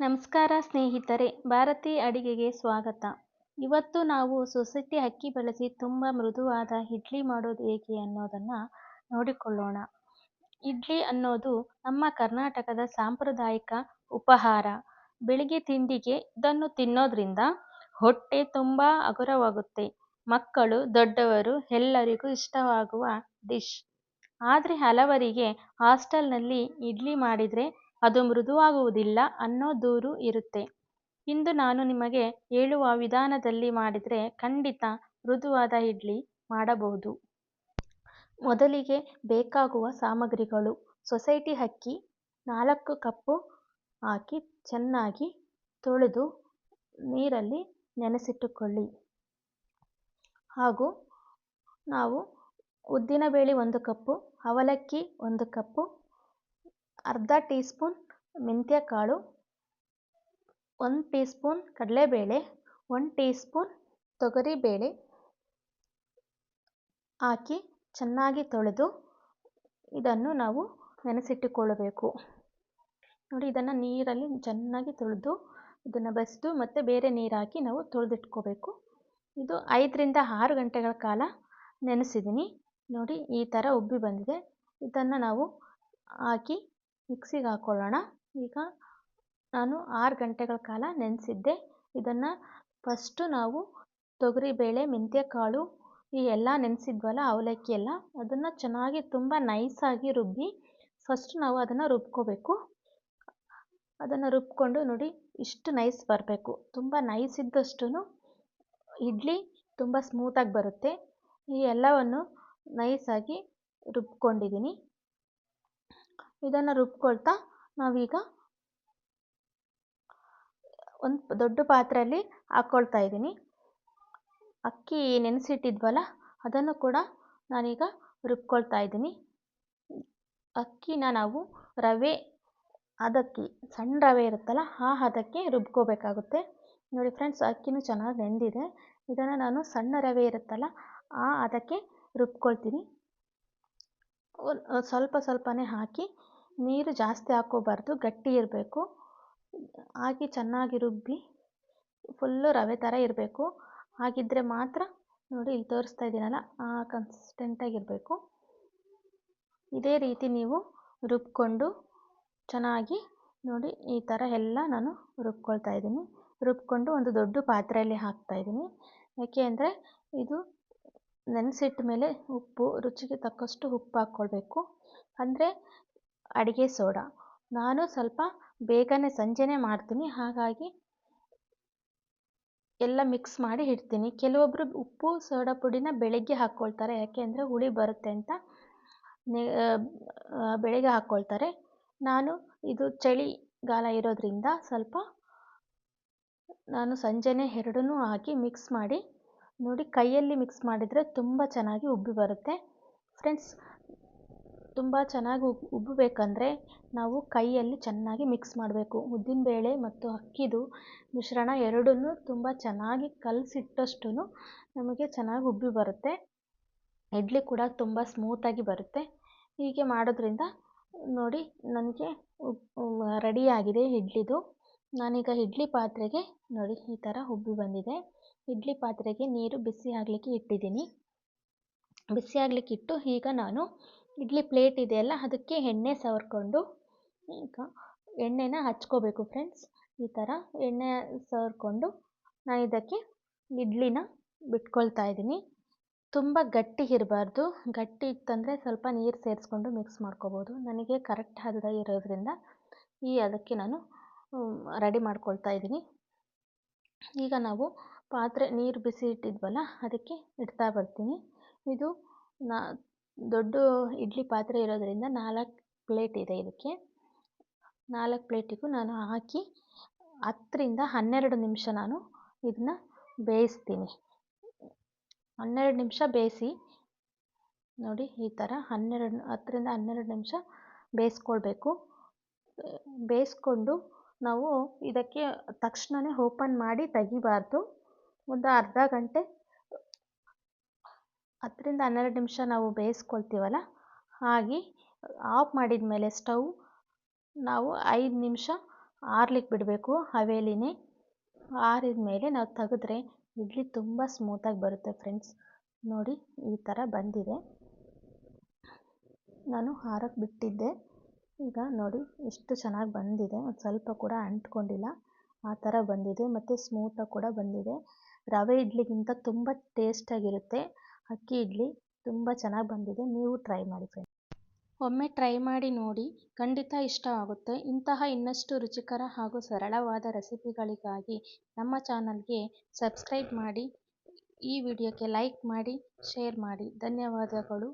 ನಮಸ್ಕಾರ ಸ್ನೇಹಿತರೆ, ಭಾರತೀಯ ಅಡಿಗೆಗೆ ಸ್ವಾಗತ. ಇವತ್ತು ನಾವು ಸೊಸೈಟಿ ಅಕ್ಕಿ ಬಳಸಿ ತುಂಬ ಮೃದುವಾದ ಇಡ್ಲಿ ಮಾಡೋದು ಹೇಗೆ ಅನ್ನೋದನ್ನು ನೋಡಿಕೊಳ್ಳೋಣ. ಇಡ್ಲಿ ಅನ್ನೋದು ನಮ್ಮ ಕರ್ನಾಟಕದ ಸಾಂಪ್ರದಾಯಿಕ ಉಪಹಾರ. ಬೆಳಿಗ್ಗೆ ತಿಂಡಿಗೆ ಇದನ್ನು ತಿನ್ನೋದ್ರಿಂದ ಹೊಟ್ಟೆ ತುಂಬ ಹಗುರವಾಗುತ್ತೆ. ಮಕ್ಕಳು, ದೊಡ್ಡವರು ಎಲ್ಲರಿಗೂ ಇಷ್ಟವಾಗುವ ಡಿಶ್ ಆದರೆ ಹಲವರಿಗೆ ಹಾಸ್ಟೆಲ್ನಲ್ಲಿ ಇಡ್ಲಿ ಮಾಡಿದರೆ ಅದು ಮೃದುವಾಗುವುದಿಲ್ಲ ಅನ್ನೋ ದೂರು ಇರುತ್ತೆ. ಇಂದು ನಾನು ನಿಮಗೆ ಹೇಳುವ ವಿಧಾನದಲ್ಲಿ ಮಾಡಿದರೆ ಖಂಡಿತ ಮೃದುವಾದ ಇಡ್ಲಿ ಮಾಡಬಹುದು. ಮೊದಲಿಗೆ ಬೇಕಾಗುವ ಸಾಮಗ್ರಿಗಳು. ಸೊಸೈಟಿ ಅಕ್ಕಿ ನಾಲ್ಕು ಕಪ್ಪು ಹಾಕಿ ಚೆನ್ನಾಗಿ ತೊಳೆದು ನೀರಲ್ಲಿ ನೆನೆಸಿಟ್ಟುಕೊಳ್ಳಿ. ಹಾಗೂ ನಾವು ಉದ್ದಿನಬೇಳೆ ಒಂದು ಕಪ್ಪು, ಅವಲಕ್ಕಿ ಒಂದು ಕಪ್ಪು ಅರ್ಧ ಟೀ ಸ್ಪೂನ್ ಮೆಂತ್ಯಕಾಳು, ಒಂದು ಟೀ ಸ್ಪೂನ್ ಕಡಲೆಬೇಳೆ, ಒಂದು ಟೀ ಸ್ಪೂನ್ ತೊಗರಿಬೇಳೆ ಹಾಕಿ ಚೆನ್ನಾಗಿ ತೊಳೆದು ಇದನ್ನು ನಾವು ನೆನೆಸಿಟ್ಟುಕೊಳ್ಳಬೇಕು. ನೋಡಿ, ಇದನ್ನು ನೀರಲ್ಲಿ ಚೆನ್ನಾಗಿ ತೊಳೆದು ಇದನ್ನು ಬಸಿದು ಮತ್ತು ಬೇರೆ ನೀರು ಹಾಕಿ ನಾವು ತೊಳೆದಿಟ್ಕೋಬೇಕು. ಇದು ಐದರಿಂದ ಆರು ಗಂಟೆಗಳ ಕಾಲ ನೆನೆಸಿದ್ದೀನಿ ನೋಡಿ, ಈ ಥರ ಉಬ್ಬಿ ಬಂದಿದೆ. ಇದನ್ನು ನಾವು ಹಾಕಿ ಮಿಕ್ಸಿಗೆ ಹಾಕ್ಕೊಳ್ಳೋಣ ಈಗ ನಾನು ಆರು ಗಂಟೆಗಳ ಕಾಲ ನೆನೆಸಿದ್ದೆ. ಇದನ್ನು ಫಸ್ಟು ನಾವು ತೊಗರಿಬೇಳೆ ಮೆಂತ್ಯಕಾಳು, ಈ ಎಲ್ಲ ನೆನೆಸಿದ್ವಲ್ಲ ಅವಲಕ್ಕಿ ಎಲ್ಲ ಅದನ್ನು ಚೆನ್ನಾಗಿ ತುಂಬ ನೈಸಾಗಿ ರುಬ್ಬಿ ಫಸ್ಟ್ ನಾವು ಅದನ್ನು ರುಬ್ಕೋಬೇಕು. ಅದನ್ನು ರುಬ್ಕೊಂಡು ನೋಡಿ ಇಷ್ಟು ನೈಸ್ ಬರಬೇಕು. ತುಂಬ ನೈಸ್ ಇದ್ದಷ್ಟು ಇಡ್ಲಿ ತುಂಬ ಸ್ಮೂತಾಗಿ ಬರುತ್ತೆ. ಈ ಎಲ್ಲವನ್ನು ನೈಸಾಗಿ ರುಬ್ಕೊಂಡಿದ್ದೀನಿ. ಇದನ್ನು ರುಬ್ಕೊಳ್ತಾ ನಾವೀಗ ಒಂದು ದೊಡ್ಡ ಪಾತ್ರೆಯಲ್ಲಿ ಹಾಕ್ಕೊಳ್ತಾ ಇದ್ದೀನಿ. ಅಕ್ಕಿ ನೆನೆಸಿಟ್ಟಿದ್ವಲ್ಲ, ಅದನ್ನು ಕೂಡ ನಾನೀಗ ರುಬ್ಕೊಳ್ತಾ ಇದ್ದೀನಿ. ಅಕ್ಕಿನ ನಾವು ರವೆ, ಅದಕ್ಕಿ ಸಣ್ಣ ರವೆ ಇರುತ್ತಲ್ಲ, ಆ ಹದಕ್ಕೆ ರುಬ್ಕೋಬೇಕಾಗುತ್ತೆ. ನೋಡಿ ಫ್ರೆಂಡ್ಸ್, ಅಕ್ಕಿನೂ ಚೆನ್ನಾಗಿ ನೆಂದಿದೆ. ಇದನ್ನು ನಾನು ಸಣ್ಣ ರವೆ ಇರುತ್ತಲ್ಲ, ಆ ಅದಕ್ಕೆ ರುಬ್ಕೊಳ್ತೀನಿ. ಸ್ವಲ್ಪ ಸ್ವಲ್ಪನೇ ಹಾಕಿ ನೀರು ಜಾಸ್ತಿ ಹಾಕ್ಕೋಬಾರ್ದು, ಗಟ್ಟಿ ಇರಬೇಕು. ಹಾಕಿ ಚೆನ್ನಾಗಿ ರುಬ್ಬಿ, ಫುಲ್ಲು ರವೆ ಥರ ಇರಬೇಕು. ಹಾಗಿದ್ದರೆ ಮಾತ್ರ ನೋಡಿ ಇಲ್ಲಿ ತೋರಿಸ್ತಾ ಇದ್ದೀನಲ್ಲ, ಆ ಕನ್ಸಿಸ್ಟೆಂಟಾಗಿರಬೇಕು ಇದೇ ರೀತಿ ನೀವು ರುಬ್ಕೊಂಡು ಚೆನ್ನಾಗಿ ನೋಡಿ ಈ ಥರ ಎಲ್ಲ ನಾನು ರುಬ್ಕೊಳ್ತಾ ಇದ್ದೀನಿ. ರುಬ್ಕೊಂಡು ಒಂದು ದೊಡ್ಡ ಪಾತ್ರೆಯಲ್ಲಿ ಹಾಕ್ತಾ ಇದ್ದೀನಿ. ಯಾಕೆ ಅಂದರೆ ಇದು ನೆನೆಸಿಟ್ಟ ಮೇಲೆ ಉಪ್ಪು, ರುಚಿಗೆ ತಕ್ಕಷ್ಟು ಉಪ್ಪು ಹಾಕ್ಕೊಳ್ಬೇಕು. ಅಂದರೆ ಅಡುಗೆ ಸೋಡಾ. ನಾನು ಸ್ವಲ್ಪ ಬೇಗನೆ ಸಂಜೆನೇ ಮಾಡ್ತೀನಿ. ಹಾಗಾಗಿ ಎಲ್ಲ ಮಿಕ್ಸ್ ಮಾಡಿ ಇಡ್ತೀನಿ. ಕೆಲವೊಬ್ಬರು ಉಪ್ಪು, ಸೋಡಾ ಪುಡಿನ ಬೆಳಗ್ಗೆ ಹಾಕ್ಕೊಳ್ತಾರೆ. ಯಾಕೆ ಅಂದರೆ ಹುಳಿ ಬರುತ್ತೆ ಅಂತ ಬೆಳಗ್ಗೆ ಹಾಕ್ಕೊಳ್ತಾರೆ. ನಾನು ಇದು ಚಳಿಗಾಲ ಇರೋದ್ರಿಂದ ಸ್ವಲ್ಪ ನಾನು ಸಂಜೆನೇ ಎರಡನ್ನೂ ಹಾಕಿ ಮಿಕ್ಸ್ ಮಾಡಿ ನೋಡಿ ಕೈಯಲ್ಲಿ ಮಿಕ್ಸ್ ಮಾಡಿದರೆ ತುಂಬ ಚೆನ್ನಾಗಿ ಉಬ್ಬಿ ಬರುತ್ತೆ. ಫ್ರೆಂಡ್ಸ್ ತುಂಬ ಚೆನ್ನಾಗಿ ಉಬ್, ಉಬ್ಬಬೇಕಂದ್ರೆ ನಾವು ಕೈಯಲ್ಲಿ ಚೆನ್ನಾಗಿ ಮಿಕ್ಸ್ ಮಾಡಬೇಕು. ಉದ್ದಿನ ಬೇಳೆ ಮತ್ತು ಅಕ್ಕಿದು ಮಿಶ್ರಣ ಎರಡನ್ನು ತುಂಬ ಚೆನ್ನಾಗಿ ಕಲಸಿಟ್ಟಷ್ಟು ನಮಗೆ ಚೆನ್ನಾಗಿ ಉಬ್ಬಿ ಬರುತ್ತೆ. ಇಡ್ಲಿ ಕೂಡ ತುಂಬ ಸ್ಮೂತಾಗಿ ಬರುತ್ತೆ. ಹೀಗೆ ಮಾಡೋದ್ರಿಂದ ನೋಡಿ ನನಗೆ ರೆಡಿಯಾಗಿದೆ ಇಡ್ಲಿದು. ನಾನೀಗ ಇಡ್ಲಿ ಪಾತ್ರೆಗೆ ನೋಡಿ ಈ ಥರ ಉಬ್ಬಿ ಬಂದಿದೆ. ಇಡ್ಲಿ ಪಾತ್ರೆಗೆ ನೀರು ಬಿಸಿ ಆಗಲಿಕ್ಕೆ ಇಟ್ಟಿದ್ದೀನಿ. ಬಿಸಿ ಆಗಲಿಕ್ಕೆ ಇಟ್ಟು ಈಗ ನಾನು ಇಡ್ಲಿ ಪ್ಲೇಟ್ ಇದೆಯಲ್ಲ ಅದಕ್ಕೆ ಎಣ್ಣೆ ಸವರ್ಕೊಂಡು ಈಗ ಎಣ್ಣೆನ ಹಚ್ಕೋಬೇಕು ಫ್ರೆಂಡ್ಸ್ ಈ ಥರ ಎಣ್ಣೆ ಸವರ್ಕೊಂಡು ನಾನು ಇದಕ್ಕೆ ಇಡ್ಲಿನ ಬಿಟ್ಕೊಳ್ತಾ ಇದ್ದೀನಿ. ತುಂಬ ಗಟ್ಟಿ ಇರಬಾರ್ದು. ಗಟ್ಟಿ ಇತ್ತಂದರೆ ಸ್ವಲ್ಪ ನೀರು ಸೇರಿಸ್ಕೊಂಡು ಮಿಕ್ಸ್ ಮಾಡ್ಕೋಬೋದು. ನನಗೆ ಕರೆಕ್ಟ್ ಹದ ಇರೋದ್ರಿಂದ ಈ ಅದಕ್ಕೆ ನಾನು ರೆಡಿ ಮಾಡ್ಕೊಳ್ತಾ ಇದ್ದೀನಿ. ಈಗ ನಾವು ಪಾತ್ರೆ ನೀರು ಬಿಸಿ ಇಟ್ಟಿದ್ವಲ್ಲ, ಅದಕ್ಕೆ ಇಡ್ತಾ ಬರ್ತೀನಿ. ಇದು ನಾ, ದೊಡ್ಡ ಇಡ್ಲಿ ಪಾತ್ರೆ ಇರೋದರಿಂದ ನಾಲ್ಕು ಪ್ಲೇಟ್ ಇದೆ ಇದಕ್ಕೆ. ನಾಲ್ಕು ಪ್ಲೇಟಿಗೂ ನಾನು ಹಾಕಿ ಹತ್ತರಿಂದ ಹನ್ನೆರಡು ನಿಮಿಷ ನಾನು ಇದನ್ನ ಬೇಯಿಸ್ತೀನಿ. ಹನ್ನೆರಡು ನಿಮಿಷ ಬೇಯಿಸಿ, ನೋಡಿ ಈ ಥರ ಹನ್ನೆರಡು, ಹತ್ತರಿಂದ ಹನ್ನೆರಡು ನಿಮಿಷ ಬೇಯಿಸ್ಕೊಳ್ಬೇಕು. ಬೇಯಿಸ್ಕೊಂಡು ನಾವು ಇದಕ್ಕೆ ತಕ್ಷಣವೇ ಓಪನ್ ಮಾಡಿ ತೆಗಿಬಾರ್ದು. ಒಂದು ಅರ್ಧ ಗಂಟೆ, ಹತ್ತರಿಂದ ಹನ್ನೆರಡು ನಿಮಿಷ ನಾವು ಬೇಯಿಸ್ಕೊಳ್ತೀವಲ್ಲ, ಹಾಗೆ ಆಫ್ ಮಾಡಿದ ಮೇಲೆ ಸ್ಟವ್ ನಾವು ಐದು ನಿಮಿಷ ಆರ್ಲಿಕ್ಕೆ ಬಿಡಬೇಕು. ಹವೇಲಿನೇ ಆರಿದ ಮೇಲೆ ನಾವು ತೆಗೆದ್ರೆ ಇಡ್ಲಿ ತುಂಬ ಸ್ಮೂತಾಗಿ ಬರುತ್ತೆ ಫ್ರೆಂಡ್ಸ್ ನೋಡಿ, ಈ ಥರ ಬಂದಿದೆ. ನಾನು ಹಾರಕ್ಕೆ ಬಿಟ್ಟಿದ್ದೆ. ಈಗ ನೋಡಿ, ಎಷ್ಟು ಚೆನ್ನಾಗಿ ಬಂದಿದೆ. ಒಂದು ಸ್ವಲ್ಪ ಕೂಡ ಅಂಟ್ಕೊಂಡಿಲ್ಲ. ಆ ಥರ ಬಂದಿದೆ. ಮತ್ತು ಸ್ಮೂತಾಗಿ ಕೂಡ ಬಂದಿದೆ. ರವೆ ಇಡ್ಲಿಗಿಂತ ತುಂಬ ಟೇಸ್ಟಾಗಿರುತ್ತೆ ಅಕ್ಕಿ ಇಡ್ಲಿ ತುಂಬ ಚೆನ್ನಾಗಿ ಬಂದಿದೆ. ನೀವು ಟ್ರೈ ಮಾಡಿ ಫ್ರೆಂಡ್ಸ್ ಒಮ್ಮೆ ಟ್ರೈ ಮಾಡಿ ನೋಡಿ ಖಂಡಿತ ಇಷ್ಟ ಆಗುತ್ತೆ ಇಂತಹ ಇನ್ನಷ್ಟು ರುಚಿಕರ ಹಾಗೂ ಸರಳವಾದ ರೆಸಿಪಿಗಳಿಗಾಗಿ ನಮ್ಮ ಚಾನಲ್ಗೆ ಸಬ್ಸ್ಕ್ರೈಬ್ ಮಾಡಿ ಈ ವಿಡಿಯೋಕ್ಕೆ ಲೈಕ್ ಮಾಡಿ ಶೇರ್ ಮಾಡಿ. ಧನ್ಯವಾದಗಳು.